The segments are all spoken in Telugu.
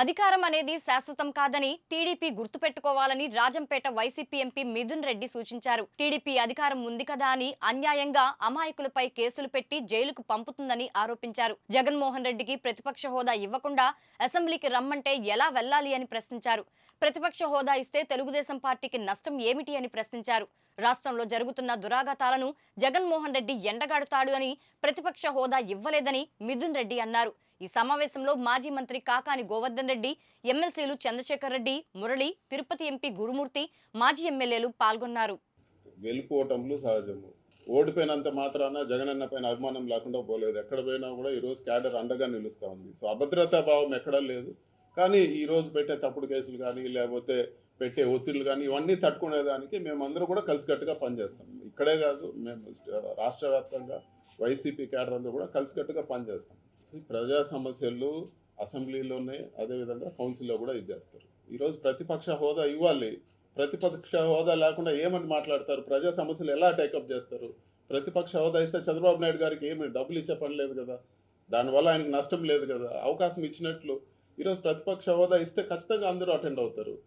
అధికారం అనేది శాశ్వతం కాదని టీడీపీ గుర్తుపెట్టుకోవాలని రాజంపేట వైసీపీ ఎంపీ మిథున్ రెడ్డి సూచించారు. టీడీపీ అధికారం ఉంది కదా అని అన్యాయంగా అమాయకులపై కేసులు పెట్టి జైలుకు పంపుతుందని ఆరోపించారు. జగన్మోహన్ రెడ్డికి ప్రతిపక్ష హోదా ఇవ్వకుండా అసెంబ్లీకి రమ్మంటే ఎలా వెళ్ళాలి అని ప్రశ్నించారు. ప్రతిపక్ష హోదా ఇస్తే తెలుగుదేశం పార్టీకి నష్టం ఏమిటి అని ప్రశ్నించారు. రాష్ట్రంలో జరుగుతున్న దురాఘాతాలను జగన్మోహన్ రెడ్డి ఎండగాడుతాడు అని ప్రతిపక్ష హోదా ఇవ్వలేదని మిథున్ రెడ్డి అన్నారు. ఈ సమావేశంలో మాజీ మంత్రి కాకాని గోవర్ధన్ రెడ్డి ఎమ్మెల్సీలు చంద్రశేఖర్ రెడ్డి మురళి తిరుపతి ఎంపీ గురుమూర్తి మాజీ ఎమ్మెల్యేలు పాల్గొన్నారు. వెళ్ళిపోవటంలో సహజము. ఓడిపోయినంత మాత్రాన జగనన్న పైన అభిమానం లేకుండా పోలేదు. ఎక్కడ పోయినా కూడా ఈరోజు క్యాడర్ అండగా నిలుస్తూ ఉంది. సో అభద్రతా భావం ఎక్కడా లేదు. కానీ ఈరోజు పెట్టే తప్పుడు కేసులు కానీ లేకపోతే పెట్టే ఒత్తిళ్ళు కానీ ఇవన్నీ తట్టుకునేదానికి మేమందరూ కూడా కలిసికట్టుగా పనిచేస్తాం. ఇక్కడే కాదు మేము రాష్ట్ర వ్యాప్తంగా వైసీపీ క్యాడర్ అందరూ కూడా కలిసికట్టుగా పనిచేస్తాం. సో ప్రజా సమస్యలు అసెంబ్లీలోనే అదేవిధంగా కౌన్సిల్లో కూడా ఇది చేస్తారు. ఈరోజు ప్రతిపక్ష హోదా ఇవ్వాలి. ప్రతిపక్ష హోదా లేకుండా ఏమని మాట్లాడతారు? ప్రజా సమస్యలు ఎలా టేకప్ చేస్తారు? ప్రతిపక్ష హోదా ఇస్తే చంద్రబాబు నాయుడు గారికి ఏమి డబ్బులు ఇచ్చే పని లేదు కదా? దానివల్ల ఆయనకు నష్టం లేదు కదా? అవకాశం ఇచ్చినట్లు. ఈరోజు ప్రతిపక్ష హోదా ఇస్తే ఖచ్చితంగా అందరూ అటెండ్ అవుతారు.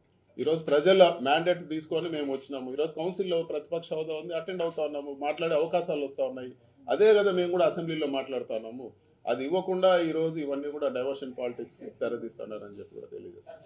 ఈరోజు ప్రజల మ్యాండేట్ తీసుకొని మేము వచ్చినాము. ఈరోజు కౌన్సిల్లో ప్రతిపక్ష హోదా ఉంది అటెండ్ అవుతా ఉన్నాము మాట్లాడే అవకాశాలు వస్తూ ఉన్నాయి. అదే కదా మేము కూడా అసెంబ్లీలో మాట్లాడుతా ఉన్నాము. అది ఇవ్వకుండా ఈరోజు ఇవన్నీ కూడా డైవర్షన్ పాలిటిక్స్కి తెరదీస్తున్నారని చెప్పి కూడా తెలియజేస్తాను.